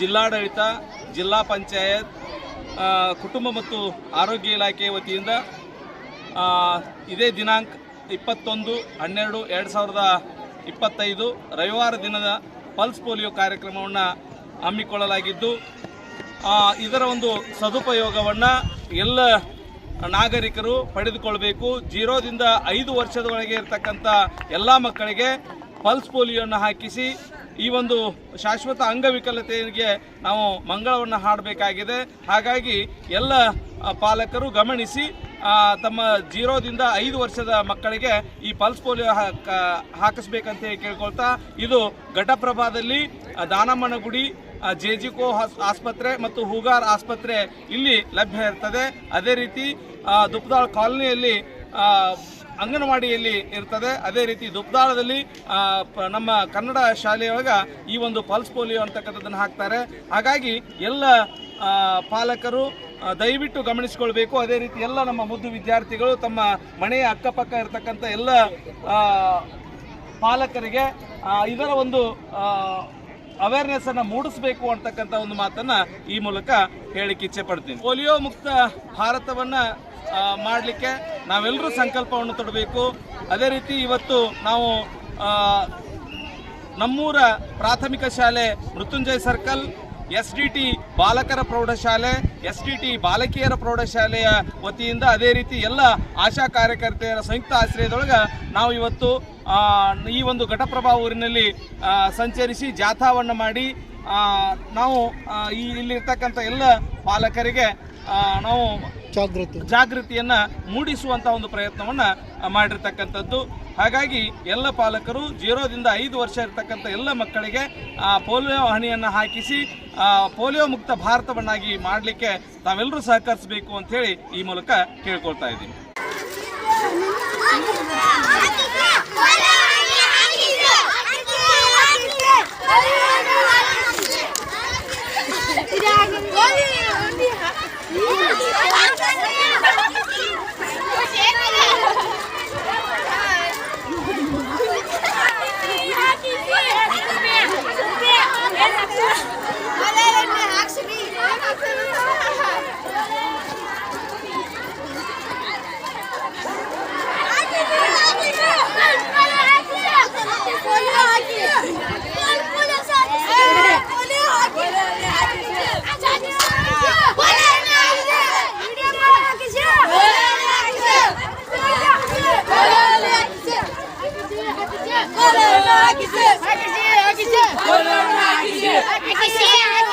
ಜಿಲ್ಲಾಡಳಿತ, ಜಿಲ್ಲಾ ಪಂಚಾಯತ್ ಕುಟುಂಬ ಮತ್ತು ಆರೋಗ್ಯ ಇಲಾಖೆ ವತಿಯಿಂದ ಇದೇ ದಿನಾಂಕ ಇಪ್ಪತ್ತೊಂದು, ಹನ್ನೆರಡು, ಎರಡು ಸಾವಿರದ ಇಪ್ಪತ್ತೈದು ರವಿವಾರ ದಿನದ ಪಲ್ಸ್ ಪೋಲಿಯೋ ಕಾರ್ಯಕ್ರಮವನ್ನು ಹಮ್ಮಿಕೊಳ್ಳಲಾಗಿದ್ದು ಇದರ ಒಂದು ಸದುಪಯೋಗವನ್ನು ಎಲ್ಲ ನಾಗರಿಕರು ಪಡೆದುಕೊಳ್ಬೇಕು. ಜೀರೋದಿಂದ ಐದು ವರ್ಷದೊಳಗೆ ಇರತಕ್ಕಂಥ ಎಲ್ಲ ಮಕ್ಕಳಿಗೆ ಪಲ್ಸ್ ಪೋಲಿಯೋನ ಹಾಕಿಸಿ ಈ ಒಂದು ಶಾಶ್ವತ ಅಂಗವಿಕಲತೆಗೆ ನಾವು ಮಂಗಳವನ್ನು ಹಾಡಬೇಕಾಗಿದೆ. ಹಾಗಾಗಿ ಎಲ್ಲ ಪಾಲಕರು ಗಮನಿಸಿ ತಮ್ಮ ಜೀರೋದಿಂದ ಐದು ವರ್ಷದ ಮಕ್ಕಳಿಗೆ ಈ ಪಲ್ಸ್ ಪೋಲಿಯೋ ಹಾಕ ಹಾಕಿಸ್ಬೇಕಂತ ಹೇಳಿ ಕೇಳ್ಕೊಳ್ತಾ, ಇದು ಘಟಪ್ರಭಾದಲ್ಲಿ ದಾನಮ್ಮನಗುಡಿ ಜೆ ಜಿ ಕೋ ಆಸ್ಪತ್ರೆ ಮತ್ತು ಹೂಗಾರ್ ಆಸ್ಪತ್ರೆ ಇಲ್ಲಿ ಲಭ್ಯ ಇರ್ತದೆ. ಅದೇ ರೀತಿ ದುಪ್ದಾಳ್ ಕಾಲನಿಯಲ್ಲಿ ಅಂಗನವಾಡಿಯಲ್ಲಿ ಇರ್ತದೆ. ಅದೇ ರೀತಿ ದುಬ್ದಾಳದಲ್ಲಿ ನಮ್ಮ ಕನ್ನಡ ಶಾಲೆಯೊಳಗ ಈ ಒಂದು ಪಲ್ಸ್ ಪೋಲಿಯೋ ಅಂತಕ್ಕಂಥದ್ದನ್ನು ಹಾಕ್ತಾರೆ. ಹಾಗಾಗಿ ಎಲ್ಲ ಪಾಲಕರು ದಯವಿಟ್ಟು ಗಮನಿಸಿಕೊಳ್ಬೇಕು. ಅದೇ ರೀತಿ ಎಲ್ಲ ನಮ್ಮ ಮುದ್ದು ವಿದ್ಯಾರ್ಥಿಗಳು ತಮ್ಮ ಮನೆಯ ಅಕ್ಕಪಕ್ಕ ಇರತಕ್ಕಂಥ ಎಲ್ಲ ಪಾಲಕರಿಗೆ ಇದರ ಒಂದು ಅವೇರ್ನೆಸ್ ಅನ್ನು ಮೂಡಿಸಬೇಕು ಅಂತಕ್ಕಂಥ ಒಂದು ಮಾತನ್ನ ಈ ಮೂಲಕ ಹೇಳಿಕ್ಕೆ ಇಚ್ಛೆ ಪಡ್ತೀನಿ. ಪೋಲಿಯೋ ಮುಕ್ತ ಭಾರತವನ್ನ ಮಾಡಲಿಕ್ಕೆ ನಾವೆಲ್ಲರೂ ಸಂಕಲ್ಪವನ್ನು ತೊಡಬೇಕು. ಅದೇ ರೀತಿ ಇವತ್ತು ನಾವು ನಮ್ಮೂರ ಪ್ರಾಥಮಿಕ ಶಾಲೆ Mrutyunjaya circle, S D T ಬಾಲಕರ ಪ್ರೌಢಶಾಲೆ, ಎಸ್ ಡಿ ಟಿ ಬಾಲಕಿಯರ ಪ್ರೌಢಶಾಲೆಯ ವತಿಯಿಂದ ಅದೇ ರೀತಿ ಎಲ್ಲ ಆಶಾ ಕಾರ್ಯಕರ್ತೆಯರ ಸಂಯುಕ್ತ ಆಶ್ರಯದೊಳಗೆ ನಾವು ಇವತ್ತು ಈ ಒಂದು ಘಟಪ್ರಭಾ ಊರಿನಲ್ಲಿ ಸಂಚರಿಸಿ ಜಾಥಾವನ್ನು ಮಾಡಿ ನಾವು ಈ, ಇಲ್ಲಿರ್ತಕ್ಕಂಥ ಎಲ್ಲ ಪಾಲಕರಿಗೆ ನಾವು ಜಾಗೃತಿ. ಜಾಗೃತಿಯನ್ನ ಮೂಡಿಸುವಂತ ಒಂದು ಪ್ರಯತ್ನವನ್ನ ಮಾಡಿರ್ತಕ್ಕಂಥದ್ದು. ಹಾಗಾಗಿ ಎಲ್ಲ ಪಾಲಕರು ಜೀರೋದಿಂದ ಐದು ವರ್ಷ ಇರತಕ್ಕಂಥ ಎಲ್ಲ ಮಕ್ಕಳಿಗೆ ಆ, ಪೋಲಿಯೋ ಹಣಿಯನ್ನು ಹಾಕಿಸಿ ಆ, ಪೋಲಿಯೋ ಮುಕ್ತ ಭಾರತವನ್ನಾಗಿ ಮಾಡಲಿಕ್ಕೆ ತಾವೆಲ್ಲರೂ ಸಹಕರಿಸಬೇಕು ಅಂತ ಹೇಳಿ ಈ ಮೂಲಕ ಕೇಳ್ಕೊಳ್ತಾ Herkese! Herkese! Herkese! Herkese! Herkese!